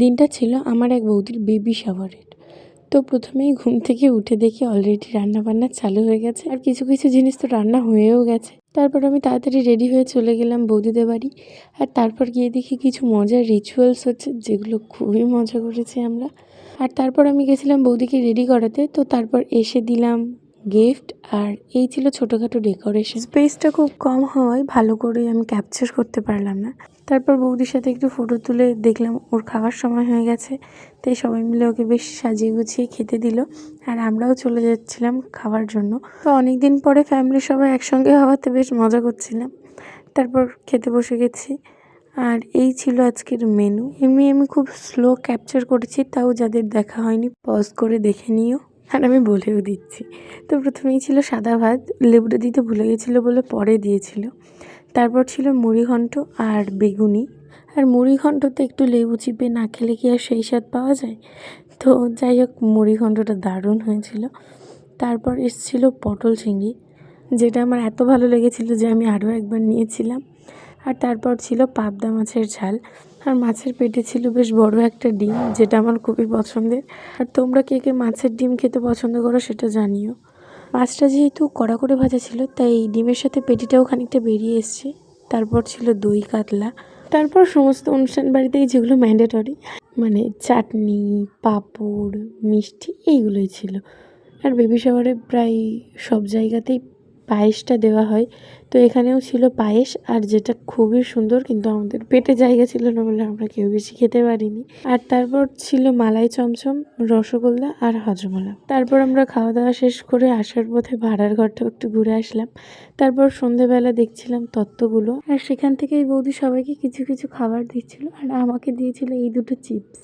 দিনটা ছিল আমার এক বৌদির বেবি শাওয়ারের তো প্রথমেই ঘুম থেকে উঠে দেখি অলরেডি রান্না বান্না চালু হয়ে গেছে আর কিছু কিছু জিনিস তো রান্না হয়েও গেছে। তারপর আমি তাড়াতাড়ি রেডি হয়ে চলে গেলাম বৌদিদের বাড়ি আর তারপর গিয়ে দেখি কিছু মজার রিচুয়ালস হচ্ছে যেগুলো খুবই মজা করেছি আমরা। আর তারপর আমি গেছিলাম বৌদিকে রেডি করাতে, তো তারপর এসে দিলাম গিফট আর এই ছিল ছোটোখাটো ডেকোরেশন স্পেসটা খুব কম হওয়ায় ভালো করে আমি ক্যাপচার করতে পারলাম না। তারপর বৌদির সাথে একটু ফটো তুলে দেখলাম ওর খাওয়ার সময় হয়ে গেছে। তাই সবাই মিলে ওকে বেশ সাজিয়ে গুছিয়ে খেতে দিল, আর আমরাও চলে যাচ্ছিলাম খাওয়ার জন্য। তো অনেক দিন পরে ফ্যামিলির সবাই একসঙ্গে হওয়াতে বেশ মজা করছিলাম। তারপর খেতে বসে গেছি। আর এই ছিল আজকের মেনু এমনি আমি খুব স্লো ক্যাপচার করেছি, তাও যাদের দেখা হয়নি পজ করে দেখে নিও। আর আমি বলেও দিচ্ছি। তো প্রথমেই ছিল সাদা ভাত, লেবুটা দিতে ভুলে গেছিল বলে পরে দিয়েছিল। তারপর ছিল মুড়িঘণ্ট আর বেগুনি। আর মুড়িঘণ্টতে একটু লেবু চিপে না খেলে কি আর সেই স্বাদ পাওয়া যায়? তো যাই হোক মুড়িঘণ্টটা দারুণ হয়েছিল। তারপর এসেছিল পটল চিংড়ি, যেটা আমার এত ভালো লেগেছিল যে আমি আরও একবার নিয়েছিলাম। আর তারপর ছিল পাবদা মাছের ঝাল। আর মাছের পেটে ছিল বেশ বড় একটা ডিম, যেটা আমার খুবই পছন্দের। আর তোমরা কে কে মাছের ডিম খেতে পছন্দ করো সেটা জানিও। মাছটা যেহেতু কড়া করে ভাজা ছিল, তাই ডিমের সাথে পেটিটাও খানিকটা বেরিয়ে এসছে। তারপর ছিল দই, কাতলা। তারপর সমস্ত অনুষ্ঠান বাড়িতেই যেগুলো ম্যান্ডেটরি মানে চাটনি, পাঁপড়, মিষ্টি, এইগুলোই ছিল। আর বেবি শাওয়ারে প্রায় সব জায়গাতেই পায়েসটা দেওয়া হয়। তো এখানেও ছিল পায়েস আর যেটা খুবই সুন্দর কিন্তু আমাদের পেটে জায়গা ছিল না বলে আমরা কেউ বেশি খেতে পারিনি। আর তারপর ছিল মালাই চমচম, রসগোল্লা আর হজমোলা। তারপর আমরা খাওয়া দাওয়া শেষ করে আসার পথে ভাড়ার ঘরটাও একটু ঘুরে আসলাম। তারপর সন্ধেবেলা দেখছিলাম তত্ত্বগুলো। আর সেখান থেকেই বৌদি সবাইকে কিছু কিছু খাবার দিচ্ছিল আর আমাকে দিয়েছিল এই দুটো চিপস।